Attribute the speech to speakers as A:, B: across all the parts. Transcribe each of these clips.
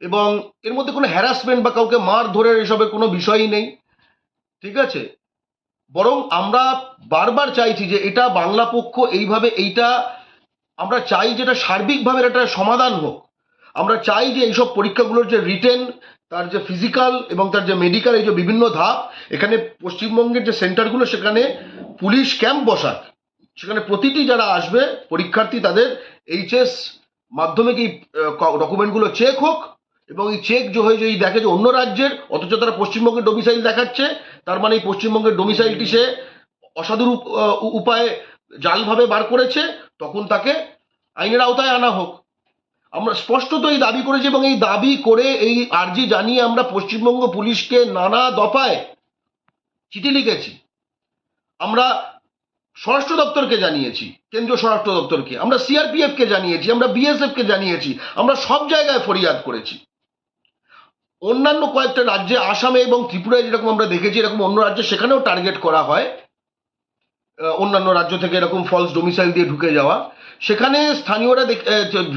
A: এবং এর মধ্যে কোনো হ্যারাসমেন্ট বা কাউকে মার ধরে এসবের কোনো বিষয়ই নেই, ঠিক আছে? বরং আমরা বারবার চাইছি যে এটা বাংলা পক্ষ এইভাবে এইটা, আমরা চাই যেটা সার্বিকভাবে একটা সমাধান হোক। আমরা চাই যে এইসব পরীক্ষাগুলোর যে রিটেন তার যে ফিজিক্যাল এবং তার যে মেডিকেল এই যে বিভিন্ন ধাপ, এখানে পশ্চিমবঙ্গের যে সেন্টারগুলো সেখানে পুলিশ ক্যাম্প বসাক। সেখানে প্রতিটি যারা আসবে, পরীক্ষার্থী তাদের এইচএস মাধ্যমে কি ডকুমেন্টগুলো চেক হোক এবং এই চেক যে হয়ে যদি দেখে যে অন্য রাজ্যের, অথচ তারা পশ্চিমবঙ্গের ডোমিসাইল দেখাচ্ছে, তার মানে এই পশ্চিমবঙ্গের ডোমিসাইলটি সে অসাধুর উপায়ে জালভাবে বার করেছে, তখন তাকে আইনের আওতায় আনা হোক। আমরা স্পষ্টত এই দাবি করেছি এবং এই দাবি করে এই আর্জি জানিয়ে আমরা পশ্চিমবঙ্গ পুলিশকে নানা দফায় চিঠি লিখেছি। আমরা স্বরাষ্ট্র দপ্তরকে জানিয়েছি, কেন্দ্রীয় স্বরাষ্ট্র দপ্তরকে। আমরা সিআরপিএফ কে জানিয়েছি, আমরা বিএসএফ কে জানিয়েছি, আমরা সব জায়গায় ফরিয়াদ করেছি। অন্যান্য কয়েকটা রাজ্যে, আসামে এবং ত্রিপুরায় যেরকম আমরা দেখেছি, এরকম অন্য রাজ্যে সেখানেও টার্গেট করা হয়। অন্যান্য রাজ্য থেকে এরকম ফলস ডোমিসাইল দিয়ে ঢুকে যাওয়া। সেখানে স্থানীয়রা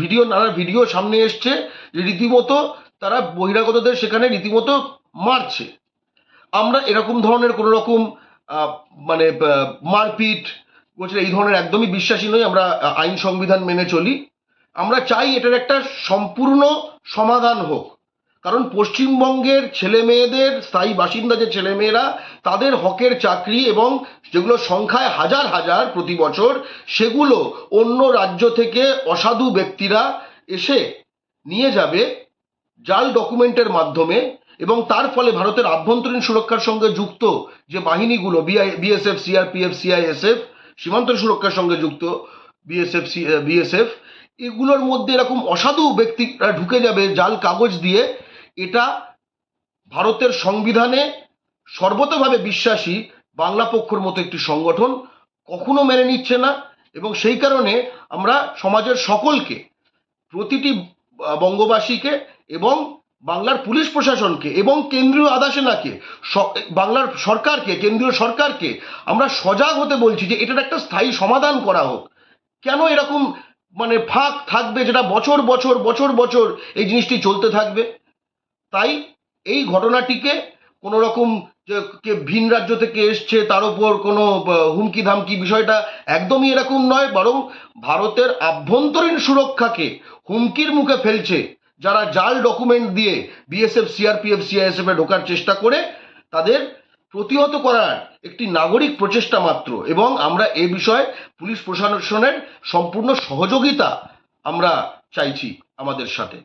A: ভিডিও, নানা ভিডিও সামনে এসছে যে রীতিমতো তারা বহিরাগতদের সেখানে রীতিমতো মারছে। আমরা এরকম ধরনের কোনো রকম মানে মারপিট, বলছে এই ধরনের একদমই বিশ্বাসী নই, আমরা আইন সংবিধান মেনে চলি। আমরা চাই এটার একটা সম্পূর্ণ সমাধান হোক। কারণ পশ্চিমবঙ্গের ছেলে মেয়েদের স্থায়ী বাসিন্দা যে ছেলে মেয়েরা তাদের হকের চাকরি এবং যেগুলো সংখ্যায় হাজার হাজার প্রতি বছর, সেগুলো অন্য রাজ্য থেকে অসাধু ব্যক্তিরা এসে নিয়ে যাবে জাল ডকুমেন্টের মাধ্যমে এবং তার ফলে ভারতের আভ্যন্তরীণ সুরক্ষার সঙ্গে যুক্ত যে বাহিনীগুলো বিএসএফ, সিআরপিএফ, সিআইএসএফ সীমান্ত সুরক্ষার সঙ্গে যুক্ত, বিএসএফ বিএসএফ, এগুলোর মধ্যে এরকম অসাধু ব্যক্তিরা ঢুকে যাবে জাল কাগজ দিয়ে এটা ভারতের সংবিধানে সর্বতভাবে বিশ্বাসী বাংলা পক্ষর মতো একটি সংগঠন, কখনো মেনে নিচ্ছে না এবং সেই কারণে আমরা সমাজের সকলকে, প্রতিটি বঙ্গবাসীকে এবং বাংলার পুলিশ প্রশাসনকে এবং কেন্দ্রীয় আদাসেনাকে বাংলার সরকারকে, কেন্দ্রীয় সরকারকে আমরা সজাগ হতে বলছি যে এটার একটা স্থায়ী সমাধান করা হোক। কেন এরকম মানে ফাঁক থাকবে যেটা বছর বছর বছর বছর এই জিনিসটি চলতে থাকবে? তাই এই ঘটনাটিকে কোনো রকম যে ভিন রাজ্য থেকে এসছে তার উপর কোনো হুমকি ধামকি বিষয়টা একদমই এরকম নয়, বরং ভারতের আভ্যন্তরীণ সুরক্ষাকে হুমকির মুখে ফেলছে যারা জাল ডকুমেন্ট দিয়ে বিএসএফ, সিআরপিএফ, সিআইএসএফ এ ঢোকার চেষ্টা করে, তাদের প্রতিহত করার একটি নাগরিক প্রচেষ্টা মাত্র। এবং আমরা এ বিষয়ে পুলিশ প্রশাসনের সম্পূর্ণ সহযোগিতা আমরা চাইছি আমাদের সাথে।